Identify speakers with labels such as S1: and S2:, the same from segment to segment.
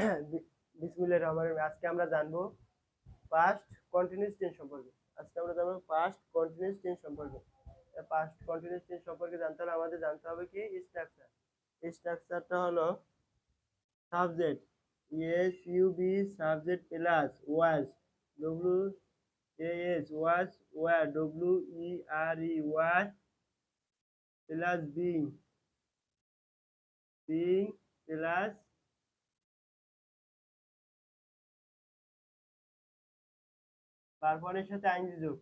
S1: বিসমিল্লাহ রহমান রহিম। আজকে আমরা জানব পাস্ট কন্টিনিউয়াস টেন্স সম্পর্কে। আজকে আমরা জানব পাস্ট কন্টিনিউয়াস টেন্স সম্পর্কে। পাস্ট কন্টিনিউয়াস টেন্স সম্পর্কে জানতে হলে আমাদের জানতে হবে কি? স্ট্রাকচার স্ট্রাকচারটা হলো subject S U B subject plus was W S was were W E R E were plus being being plus তারপরের সাথে আইনজি যোগ।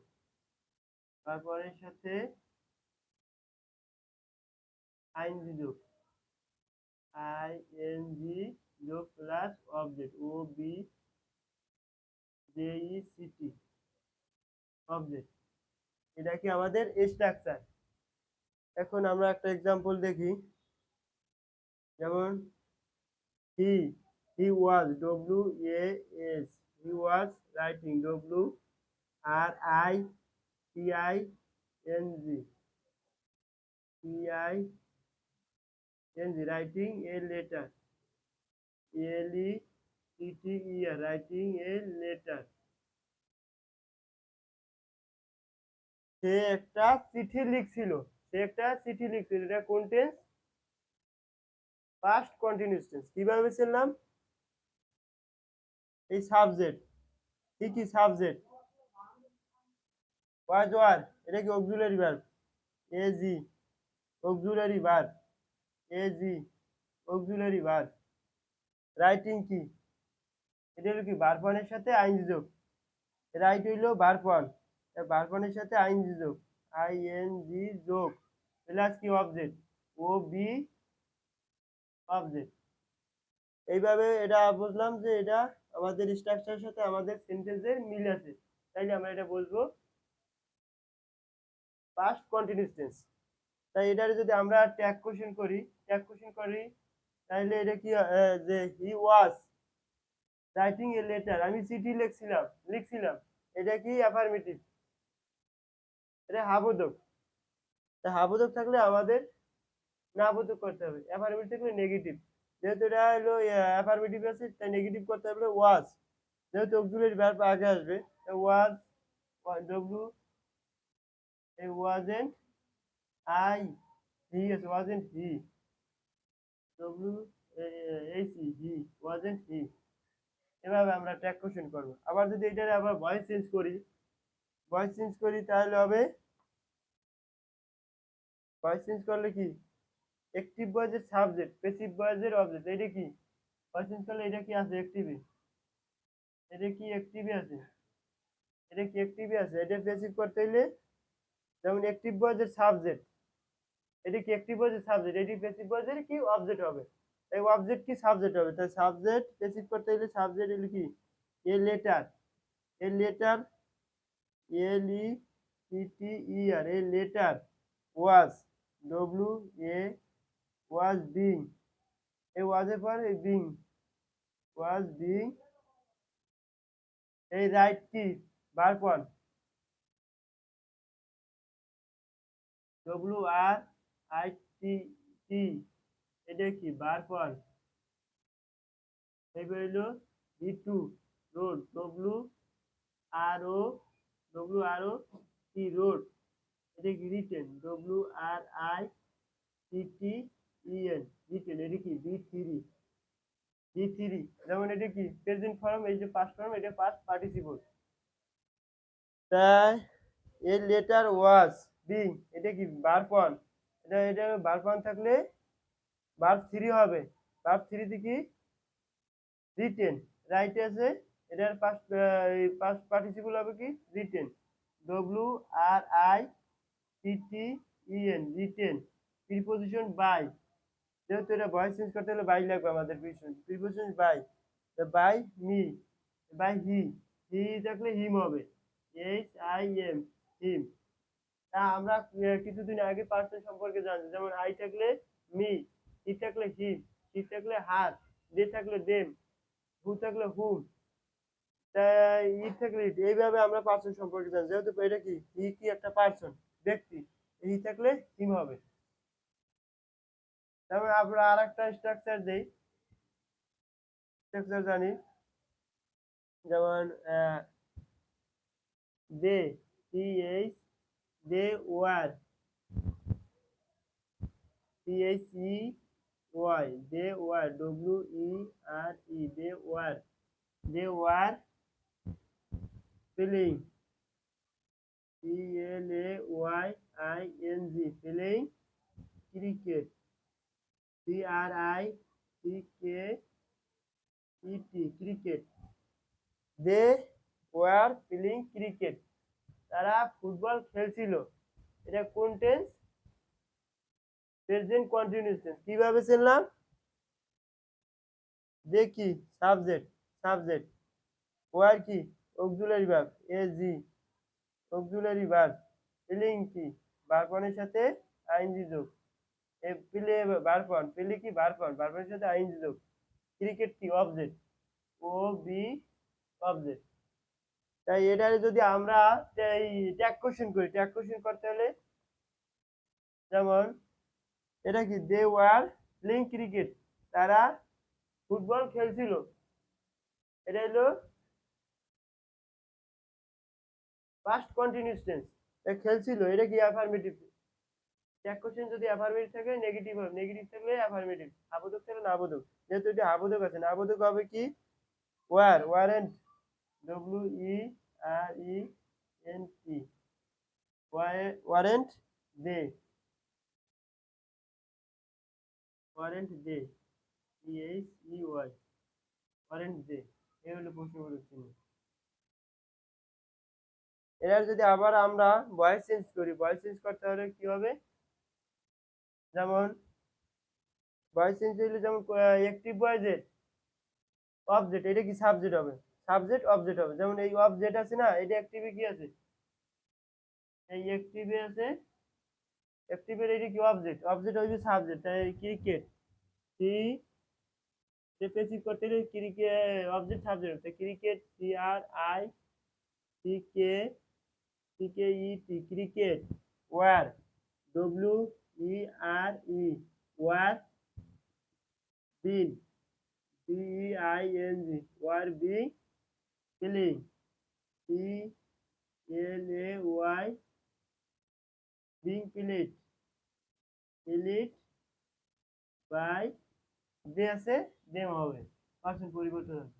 S1: তারপরের সাথে আইনজি যোগ। আই এন জি যোগ plus object O B J E C T object এটা কি আমাদের স্ট্রাকচার এখন আমরা একটা এক্সাম্পল দেখি। যেমন he he was W A S he was writing W R I T I N G T I N G writing a letter L E T T E R writing a letter সে একটা চিঠি লিখছিল, সে একটা চিঠি লিখছিল, এটা কোন tense past continuous tense কীভাবে ছিলাম এই subject কি কি সাবজেক্ট ওয়াজ ওয়ার এটা কি auxiliary verb A G auxiliary verb A G auxiliary verb writing কি? এটা হলো কি ভার্বনের সাথে আইনজি যোগ? রাইট হইল ভার্বন ভার্বনের সাথে আইনজি যোগ। আই এন জি যোগ। প্লাস কি অবজেক্ট ও বি অবজেক্ট এইভাবে এটা বুঝলাম যে এটা আমাদের স্ট্রাকচারের সাথে আমাদের সেন্টেন্সের মিল আছে। তাইলে আমরা এটা বলব পাস্ট কন্টিনিউয়াস টেন্স তাই এটার যদি আমরা ট্যাগ কোশ্চেন করি ট্যাগ কোশ্চেন করি তাহলে এটা কি যে হি ওয়াজ রাইটিং এ লেটার আমি চিঠি লিখছিলাম লিখছিলাম, এটা কি অ্যাফার্মেটিভ এটা হাবোধক তা হাবোধক থাকলে আমাদের না বোধক করতে হবে অ্যাফার্মেটিভ থাকলে নেগেটিভ যেহেতু এটা হলো অ্যাফার্মেটিভ আছে, তাই নেগেটিভ করতে হবে ওয়াজ যেহেতু অক্সিলারি ভার্ব আগে আসবে ওয়াজ ডব্লিউ এই ওয়াজেন্ট আই হি আছে wasn't he W H E he wasn't he এভাবে আমরা ট্যাগ কোশ্চেন করব। আবার যদি এটার আবার ভয়েস চেঞ্জ করি ভয়েস চেঞ্জ করি তাহলে হবে ভয়েস চেঞ্জ করলে কি? অ্যাক্টিভ ভয়েসের সাবজেক্ট প্যাসিভ ভয়েসের অবজেক্ট এটা কি? ভয়েস চেঞ্জ করলে এটা কি আছে? অ্যাক্টিভে এটা কি অ্যাক্টিভে আছে? এটা কি অ্যাক্টিভে আছে? এটা প্যাসিভ করতে হলে যেমন অ্যাক্টিভ ভয়েসের সাবজেক্ট এটি কি অ্যাক্টিভ ভয়েসের সাবজেক্ট এটি প্যাসিভ ভয়েসের কি অবজেক্ট হবে? এই অবজেক্ট কি সাবজেক্ট হবে? তাই সাবজেক্ট প্যাসিভ করতে হলে সাবজেক্ট হলো কি? A letter a letter L E T E R a letter was W A was being এই ওয়াজের পর এই বিং ওয়াজ বিং এই রাইট কি বারপন ডব্লিউ আর আই টি টি এটা কি? বারপন এই হইল B two wrote W R O W R O T wrote এটা কি written W R I T T E N written এটা কি? বি থ্রি বি থ্রি যেমন এটা কি? প্রেজেন্ট ফর্ম এই যে পাস্ট ফর্ম এটা পাস্ট পার্টিসিপল তাই এর লেটার ওয়াজ বিং এটা কি? বারপন এটা এটা বারপন থাকলে ভার্ব থ্রি হবে। ভার্ব থ্রিতে কি? রিটেন রাইট আছে, এটার পাস্ট পাস্ট পার্টিসিপল হবে কি? Written W R I T T E N written preposition by যেহেতু এটা ভয়েস চেঞ্জ করতে হলে বাই লাগবে আমাদের preposition by by me by he he থাকলে হিম হবে। এইচ আই এম হিম তা আমরা কিছুদিন আগে পার্সন সম্পর্কে জানছি। যেমন আই থাকলে মি, হি থাকলে হিম হি থাকলে হার দে থাকলে দেম, হু থাকলে হুম ই থাকলে it। এইভাবে আমরা পার্সন সম্পর্কে জানি যেহেতু এটা কি, হি কি একটা পার্সন ব্যক্তি, হি থাকলে হিম হবে। তারপরে আমরা আর একটা স্ট্রাকচার দেই। স্ট্রাকচার জানি। যেমন they T H they were T H E Y. They were W E R E. They were they were feeling. P L A Y I N G. Feeling. Cricket. C R I C K E T. Cricket. They were feeling. Cricket. তারা football খেলছিল। এটা কোন tense present continuous tense কীভাবে ছিলাম দেখি। Subject subject war কি? Auxiliary verb A G auxiliary verb playing কি? ভার্বনের সাথে আইনজি যোগ। এ প্লে ভার্বন প্লে কি? ভার্বন ভার্বনের সাথে আইনজি যোগ। ক্রিকেট কি? অবজেক্ট ও বি অবজেক্ট তাই এটারে যদি আমরা ট্যাগ কোশ্চেন করি ট্যাগ কোশ্চেন করতে হলে যেমন এটা কি? দে ওয়ার প্লেইং ক্রিকেট তারা ফুটবল খেলছিল। এটা হলো পাস্ট কন্টিনিউস টেন্স খেলছিল, এটা কি অ্যাফার্মেটিভ ট্যাগ কোশ্চেন যদি অ্যাফার্মেটিভ থাকে নেগেটিভ হবে। নেগেটিভ থাকলে অ্যাফার্মেটিভ আবোধক থাকলে না আবোধক যেহেতু এটা আবোধক আছে না আবোধক হবে কি? Were weren't W E R E N T weren't they weren't they H E Y weren't they এই হলো প্রশ্নবোধক চিহ্ন এর যদি আবার আমরা ভয়েস চেঞ্জ করি ভয়েস চেঞ্জ করতে হলে কি হবে? যেমন ভয়েস চেঞ্জ হইলে যেমন অ্যাক্টিভ ভয়েসের অবজেক্ট এটা কি সাবজেক্ট হবে? সাবজেক্ট অবজেক্ট হবে। যেমন এই অবজেক্ট আছে না এটা অ্যাক্টিভে কি আছে? এই অ্যাক্টিভে আছে অ্যাক্টিভের এটা কি অবজেক্ট অবজেক্ট হইবে সাবজেক্ট তাই ক্রিকেট সি ডিফেন্সিভ করতে গেলে ক্রিকেট অবজেক্ট সাবজেক্ট হচ্ছে cricket C R I C K C K E T cricket were W E R E were been B E I N G were be playing P L A Y being played played by they আছে them হবে। Percent পরিবর্তন হবে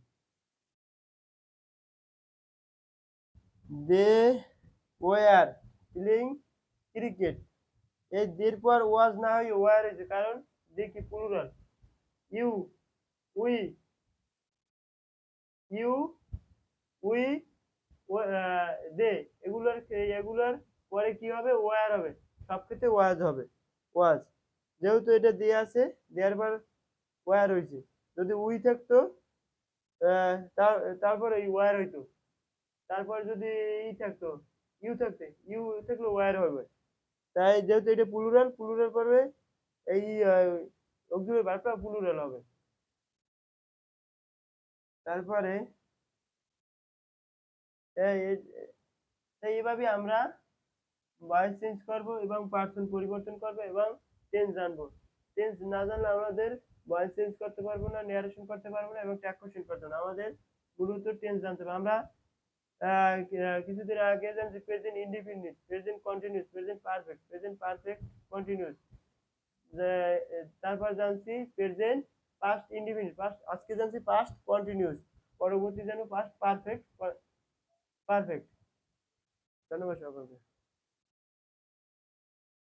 S1: দে were playing cricket এই দের পর ওয়াজ না হয়ে war হয়েছে, কারণ দেখি plural you we you we they, এগুলোর এগুলোর পরে কি হবে? ওয়ার হবে। সব ক্ষেত্রে ওয়াজ হবে। ওয়াজ। যেহেতু এটা দিয়ে আছে, দেওয়ার পর ওয়ার হয়েছে যদি উই থাকতো তার, তারপরে ওয়ার হইতো। তারপর যদি ই থাকতো, ইউ থাকতে, ইউ থাকলে ওয়ার হবে। তাই যেহেতু এটা প্লুরাল প্লুরাল পড়বে, এই অক্সিলারি ভার্বটা প্লুরাল হবে। তারপরে এইভাবে আমরা ভয়েস চেঞ্জ করব এবং পার্সন পরিবর্তন করব এবং টেন্স জানব। টেন্স না জানলে আমাদের ভয়েস চেঞ্জ করতে পারব না ন্যারেশন করতে পারব না এবং ট্যাগ করতে না। আমাদের মূলত টেন্স জানতে হবে। আমরা কিছুদিন আগে জানছি present independent present continuous present perfect present perfect continuous তারপর জানছি প্রেজেন্ট পাস্ট ইন্ডিপেন্ডেন্ট পাস্ট আজকে জানছি পাস্ট কন্টিনিউস পরবর্তী জানো পাস্ট পারফেক্ট परफेक्ट धन्यवाद शौकत